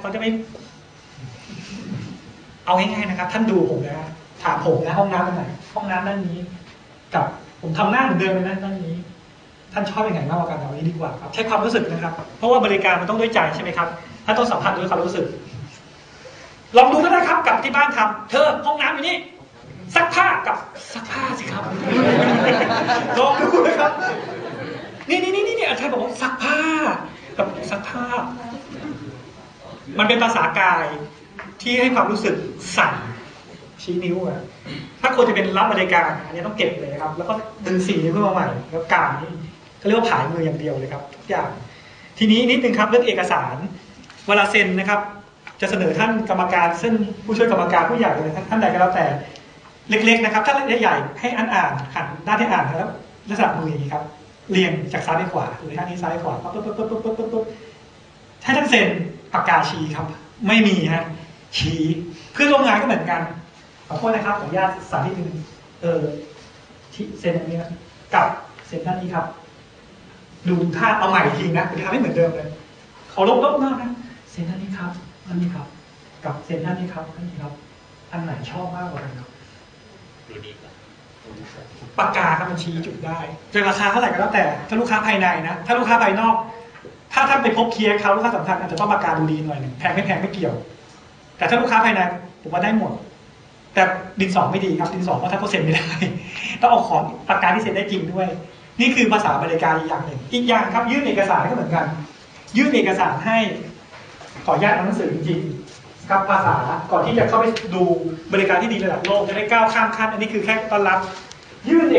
เขาจะไม่ เอาง่ายๆนะครับ ท่านดูผมนะถามผมนะห้องน้ำตรงไหนห้องน้ำด้านนี้ กับผมทำหน้าเหมือนเดิมเลยนะด้านนี้ ท่านชอบยังไงมากกว่ากันเอานี้ดีกว่าครับ ใช้ความรู้สึกนะครับ เพราะว่าบริการมันต้องด้วยใจใช่ไหมครับท่านต้องสัมผัสด้วยความรู้สึก ลองดูก็ได้ครับกลับที่บ้านทำเธอห้องน้ำอยู่นี่ซักผ้ากับซักผ้าสิครับลองดูนะครับนี่นี่นี่นี่อาจารย์บอกว่าซักผ้ากับซักผ้า มันเป็นภาษากายที่ให้ความรู้สึกสั่นชี้นิ้วอะถ้าควรจะเป็นรับบริการอันนี้ต้องเก็บเลยครับ แล้วก็ดึงสีนิ้วขึ้นมาใหม่ แล้วกางนี่เขาเรียกว่าผายมืออย่างเดียวเลยครับ ทุกอย่าง ทีนี้นิดนึงครับเรื่องเอกสาร เวลาเซ็นนะครับ จะเสนอท่านกรรมการซึ่งผู้ช่วยกรรมการผู้ใหญ่เลยท่านใดก็แล้วแต่ เล็กๆนะครับ ถ้าใหญ่ๆให้อันอ่านหันด้าที่อ่านแล้วลักษณะมืออย่างนี้ครับ เรียงจากซ้ายไปขวาหรือท่างนี้ซ้ายขวาปั๊บปั๊บปั๊บปั๊บปั๊บปั๊บปั๊บให้ท่านเซ็น ปากกาชี้ครับ ไม่มีฮะชี้เพื่อนร่วมงานก็เหมือนกันขอโทษนะครับขออนุญาตสาธิตหนึ่งเออที่เซ็นตรงนี้นะกับเซ็นด้านนี้ครับ ดูท่าเอาใหม่อีกทีนะจะทำให้เหมือนเดิมเลยเขาลบลบมากนะเซ็นด้านนี้ครับอันนี้ครับ กับเซ็นด้านนี้ครับอันนี้ครับ อันไหนชอบมากกว่ากันครับดูดีกว่าปากกาครับมันชี้จุดได้จะราคาเท่าไหร่ก็แล้วแต่ ถ้าลูกค้าภายในนะ ถ้าลูกค้าภายนอก ถ้าท่านไปพบเคียร์เขาลูกค้าสำคัญอาจจะต้องปากกาดูดีหน่อยหนึ่งแพงไม่แพงไม่เกี่ยว แต่ถ้าลูกค้าภายในผมว่าได้หมด แต่ดินสอไม่ดีครับดินสอเพราะถ้าเขาเซ็นไม่ได้ต้องเอาของปากกาที่เซ็นได้จริงด้วย นี่คือภาษาบริการอีกอย่างหนึ่ง อีกอย่างครับยื่นเอกสารก็เหมือนกัน ยื่นเอกสารให้ขออนุญาตเอาหนังสือจริงครับภาษาก่อนที่จะเข้าไปดูบริการที่ดีระดับโลกจะได้ก้าวข้ามขั้นอันนี้คือแค่ต้อนรับยื่น